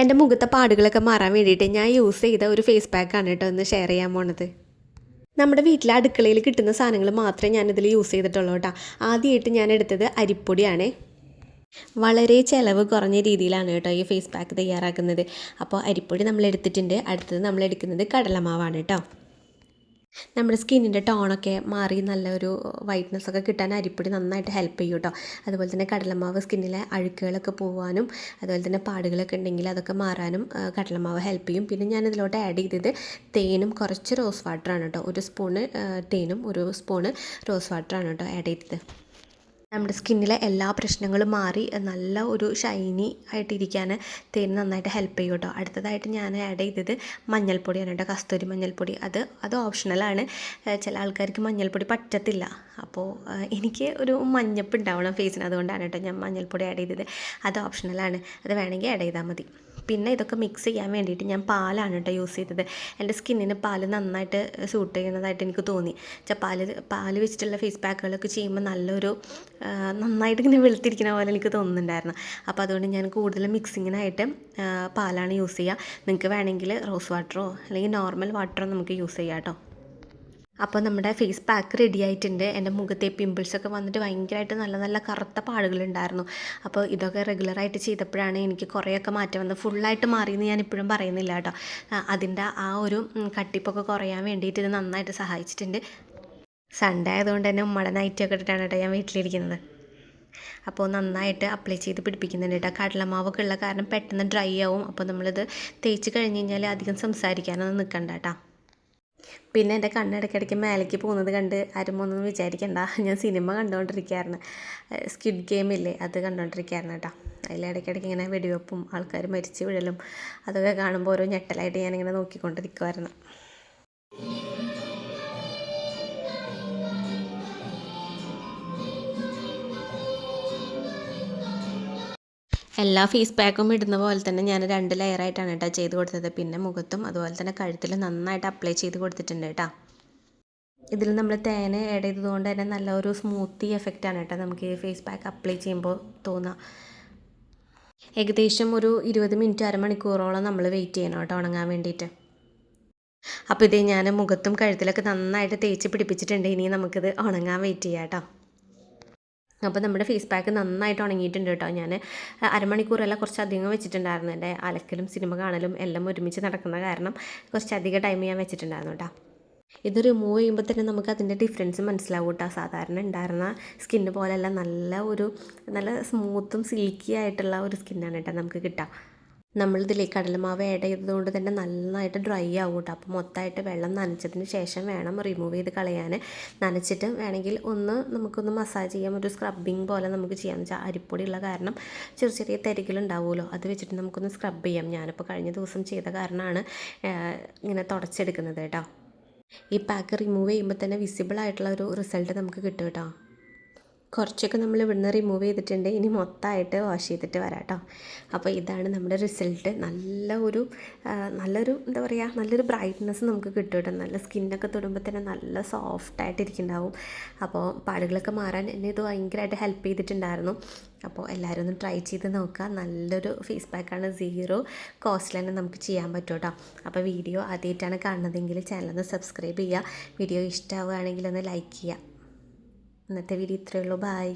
എന്റെ മുഖത്തെ പാടുകളൊക്കെ മാറാൻ വേണ്ടിയിട്ട് ഞാൻ യൂസ് ചെയ്ത ഒരു ഫേസ് പാക്കാണ് കേട്ടോ ഒന്ന് ഷെയർ ചെയ്യാൻ പോണത്. നമ്മുടെ വീട്ടിലെ അടുക്കളയിൽ കിട്ടുന്ന സാധനങ്ങൾ മാത്രമേ ഞാനിതിൽ യൂസ് ചെയ്തിട്ടുള്ളൂ കേട്ടോ. ആദ്യമായിട്ട് ഞാൻ എടുത്തത് അരിപ്പൊടിയാണ്. വളരെ ചിലവ് കുറഞ്ഞ രീതിയിലാണ് കേട്ടോ ഈ ഫേസ് പാക്ക് തയ്യാറാക്കുന്നത്. അപ്പോൾ അരിപ്പൊടി നമ്മൾ എടുത്തിട്ടുണ്ട്. അടുത്തത് നമ്മൾ എടുക്കുന്നത് കടലമാവാണ് കേട്ടോ. നമ്മുടെ സ്കിന്നിന്റെ ടോണൊക്കെ മാറി നല്ലൊരു വൈറ്റ്നസ് ഒക്കെ കിട്ടാൻ അരിപ്പൊടി നന്നായിട്ട് ഹെൽപ്പ് ചെയ്യും കേട്ടോ അതുപോലെ തന്നെ കടലമാവ് സ്കിന്നിലെ അഴുക്കുകളൊക്കെ പോകാനും അതുപോലെ തന്നെ പാടുകളൊക്കെ ഉണ്ടെങ്കിൽ അതൊക്കെ മാറാനും കടലമാവ് ഹെൽപ്പ് ചെയ്യും. പിന്നെ ഞാൻ ഇതിലോട്ട് ആഡ് ചെയ്തത് തേനും കുറച്ച് റോസ് വാട്ടറാണ് കേട്ടോ ഒരു സ്പൂണ് തേനും ഒരു സ്പൂണ് റോസ് വാട്ടറാണ് കേട്ടോ ആഡ് ചെയ്തത്. നമ്മുടെ സ്കിന്നിലെ എല്ലാ പ്രശ്നങ്ങളും മാറി നല്ല ഒരു ഷൈനി ആയിട്ടിരിക്കാൻ തേൻ നന്നായിട്ട് ഹെൽപ്പ് ചെയ്യും കേട്ടോ. അടുത്തതായിട്ട് ഞാൻ ആഡ് ചെയ്തത് മഞ്ഞൾപ്പൊടിയാണ് കേട്ടോ കസ്തൂരി മഞ്ഞൾപ്പൊടി. അത് അത് ഓപ്ഷണലാണ് ചില ആൾക്കാർക്ക് മഞ്ഞൾപ്പൊടി പറ്റത്തില്ല. അപ്പോൾ എനിക്ക് ഒരു മഞ്ഞപ്പ് ഉണ്ടാവണം ഫേസിന് അതുകൊണ്ടാണ് കേട്ടോ ഞാൻ മഞ്ഞൾപ്പൊടി ആഡ് ചെയ്തത്. അത് ഓപ്ഷണലാണ് അത് വേണമെങ്കിൽ ആഡ് ചെയ്താൽ മതി. പിന്നെ ഇതൊക്കെ മിക്സ് ചെയ്യാൻ വേണ്ടിയിട്ട് ഞാൻ പാലാണ് കേട്ടോ യൂസ് ചെയ്തത്. എന്റെ സ്കിന്നിന് പാൽ നന്നായിട്ട് സൂട്ട് ചെയ്യുന്നതായിട്ട് എനിക്ക് തോന്നി. പാൽ പാൽ വെച്ചിട്ടുള്ള ഫേസ് പാക്കുകളൊക്കെ ചെയ്യുമ്പോൾ നല്ലൊരു നന്നായിട്ട് ഇങ്ങനെ വെളുത്തിരിക്കുന്ന പോലെ എനിക്ക് തോന്നുന്നുണ്ടായിരുന്നു. അപ്പോൾ അതുകൊണ്ട് ഞാൻ കൂടുതൽ മിക്സിങ്ങിനായിട്ട് പാലാണ് യൂസ് ചെയ്യുക നിങ്ങൾക്ക് വേണമെങ്കിൽ റോസ് വാട്ടറോ അല്ലെങ്കിൽ നോർമൽ വാട്ടറോ നമുക്ക് യൂസ് ചെയ്യാം കേട്ടോ. അപ്പോൾ നമ്മുടെ ഫേസ് പാക്ക് റെഡി ആയിട്ടുണ്ട്. എന്റെ മുഖത്തെ പിമ്പിൾസൊക്കെ വന്നിട്ട് ഭയങ്കരമായിട്ട് നല്ല നല്ല കറുത്ത പാടുകളുണ്ടായിരുന്നു. അപ്പോൾ ഇതൊക്കെ റെഗുലറായിട്ട് ചെയ്തപ്പോഴാണ് എനിക്ക് കുറേയൊക്കെ മാറ്റം വന്നത്. ഫുള്ളായിട്ട് മാറിയെന്ന് ഞാൻ ഇപ്പോഴും പറയുന്നില്ല കേട്ടോ. അതിന്റെ ആ ഒരു കട്ടിപ്പൊക്കെ കുറയാൻ വേണ്ടിയിട്ട് ഇത് നന്നായിട്ട് സഹായിച്ചിട്ടുണ്ട്. സൺഡേ ആയതുകൊണ്ട് തന്നെ ഉമ്മയുടെ നൈറ്റൊക്കെ ഇട്ടിട്ടാണ് കേട്ടോ ഞാൻ വീട്ടിലിരിക്കുന്നത്. അപ്പോൾ നന്നായിട്ട് അപ്ലൈ ചെയ്ത് പിടിപ്പിക്കുന്നുണ്ട് കേട്ടോ. കടലമാവൊക്കെ ഉള്ള കാരണം പെട്ടെന്ന് ഡ്രൈ ആവും. അപ്പോൾ നമ്മളിത് തേച്ച് കഴിഞ്ഞ് കഴിഞ്ഞാൽ അധികം സംസാരിക്കാനൊന്നും നിൽക്കണ്ട കേട്ടോ. പിന്നെ എന്റെ കണ്ണിടയ്ക്കിടയ്ക്ക് മേലേക്ക് പോകുന്നത് കണ്ട് ആരും ഒന്നും വിചാരിക്കണ്ട. ഞാൻ സിനിമ കണ്ടുകൊണ്ടിരിക്കുകയായിരുന്നു സ്കിഡ് ഗെയിം ഇല്ലേ അത് കണ്ടുകൊണ്ടിരിക്കുകയായിരുന്നു കേട്ടോ. അതിലിടയ്ക്കിടയ്ക്ക് ഇങ്ങനെ വെടിവെപ്പും ആൾക്കാർ മരിച്ചു വീഴലും അതൊക്കെ കാണുമ്പോൾ ഓരോ ഞെട്ടലായിട്ട് ഞാനിങ്ങനെ നോക്കിക്കൊണ്ടിരിക്കുമായിരുന്നു എല്ലാ ഫേസ് പാക്കും ഇടുന്ന പോലെ തന്നെ ഞാൻ രണ്ട് ലെയറായിട്ടാണ് കേട്ടോ ചെയ്ത് കൊടുത്തത്. പിന്നെ മുഖത്തും അതുപോലെ തന്നെ കഴുത്തിലും നന്നായിട്ട് അപ്ലൈ ചെയ്ത് കൊടുത്തിട്ടുണ്ട് കേട്ടോ ഇതിൽ നമ്മൾ തേന ആഡ് ചെയ്തതുകൊണ്ട് തന്നെ നല്ല ഒരു സ്മൂത്തി എഫക്റ്റാണ് കേട്ടോ നമുക്ക് ഈ ഫേസ് പാക്ക് അപ്ലൈ ചെയ്യുമ്പോൾ തോന്നുക ഏകദേശം ഒരു ഇരുപത് മിനിറ്റ് അരമണിക്കൂറോളം നമ്മൾ വെയിറ്റ് ചെയ്യണം കേട്ടോ ഉണങ്ങാൻ വേണ്ടിയിട്ട് അപ്പോൾ ഇത് ഞാൻ മുഖത്തും കഴുത്തിലൊക്കെ നന്നായിട്ട് തേച്ച് പിടിപ്പിച്ചിട്ടുണ്ട്. ഇനി നമുക്കിത് ഉണങ്ങാൻ വെയിറ്റ് ചെയ്യാം കേട്ടോ അപ്പോൾ നമ്മുടെ ഫേസ് പാക്ക് നന്നായിട്ട് ഉണങ്ങിയിട്ടുണ്ട് കേട്ടോ. ഞാൻ അരമണിക്കൂറല്ല കുറച്ചധികം വെച്ചിട്ടുണ്ടായിരുന്നു എന്റെ അലക്കലും സിനിമ കാണലും എല്ലാം ഒരുമിച്ച് നടക്കുന്ന കാരണം കുറച്ചധികം ടൈം ഞാൻ വെച്ചിട്ടുണ്ടായിരുന്നു കേട്ടോ. ഇത് റിമൂവ് ചെയ്യുമ്പോൾ തന്നെ നമുക്ക് അതിന്റെ ഡിഫറൻസ് മനസ്സിലാവും കേട്ടോ. സാധാരണ ഉണ്ടായിരുന്ന സ്കിന്ന് പോലെയല്ല നല്ല ഒരു നല്ല സ്മൂത്തും സിൽക്കി ആയിട്ടുള്ള ഒരു സ്കിന്നാണ് കേട്ടോ നമുക്ക് കിട്ടുക. നമ്മളിതിലേ കടലമാവ് ആഡ് ചെയ്തതുകൊണ്ട് തന്നെ നന്നായിട്ട് ഡ്രൈ ആവും കേട്ടോ അപ്പോൾ മൊത്തമായിട്ട് വെള്ളം നനച്ചതിന് ശേഷം വേണം റിമൂവ് ചെയ്ത് കളയാൻ നനച്ചിട്ട് വേണമെങ്കിൽ ഒന്ന് നമുക്കൊന്ന് മസാജ് ചെയ്യാം. ഒരു സ്ക്രബിങ് പോലെ നമുക്ക് ചെയ്യാം. വെച്ചാൽ അരിപ്പൊടിയുള്ള കാരണം ചെറിയ ചെറിയ തരികളുണ്ടാവുമല്ലോ അത് വെച്ചിട്ട് നമുക്കൊന്ന് സ്ക്രബ് ചെയ്യാം. ഞാനിപ്പോൾ കഴിഞ്ഞ ദിവസം ചെയ്ത കാരണമാണ് ഇങ്ങനെ തുടച്ചെടുക്കുന്നത് കേട്ടോ. ഈ പാക്ക് റിമൂവ് ചെയ്യുമ്പോൾ തന്നെ വിസിബിൾ ആയിട്ടുള്ള ഒരു റിസൾട്ട് നമുക്ക് കിട്ടും കേട്ടോ. കുറച്ചൊക്കെ നമ്മൾ ഇവിടുന്ന് റിമൂവ് ചെയ്തിട്ടുണ്ട്. ഇനി മൊത്തമായിട്ട് വാഷ് ചെയ്തിട്ട് വരാം കേട്ടോ അപ്പോൾ ഇതാണ് നമ്മുടെ റിസൾട്ട് നല്ല ഒരു നല്ലൊരു എന്താ പറയുക നല്ലൊരു ബ്രൈറ്റ്നസ് നമുക്ക് കിട്ടും കേട്ടോ. നല്ല സ്കിന്നൊക്കെ തൊടുമ്പോൾ തന്നെ നല്ല സോഫ്റ്റ് ആയിട്ടിരിക്കുന്നുണ്ടാവും. അപ്പോൾ പാടുകളൊക്കെ മാറാൻ എന്നെ ഇത് ഭയങ്കരമായിട്ട് ഹെൽപ്പ് ചെയ്തിട്ടുണ്ടായിരുന്നു. അപ്പോൾ എല്ലാവരും ഒന്ന് ട്രൈ ചെയ്ത് നോക്കുക. നല്ലൊരു ഫേസ് പാക്കാണ് സീറോ കോസ്റ്റിൽ തന്നെ നമുക്ക് ചെയ്യാൻ പറ്റും കേട്ടോ. അപ്പോൾ വീഡിയോ ആദ്യമായിട്ടാണ് കാണുന്നതെങ്കിൽ ചാനലൊന്ന് സബ്സ്ക്രൈബ് ചെയ്യുക. വീഡിയോ ഇഷ്ടമാവുകയാണെങ്കിൽ ഒന്ന് ലൈക്ക് ചെയ്യുക. ഇന്നത്തെ വീഡിയോ ബായ്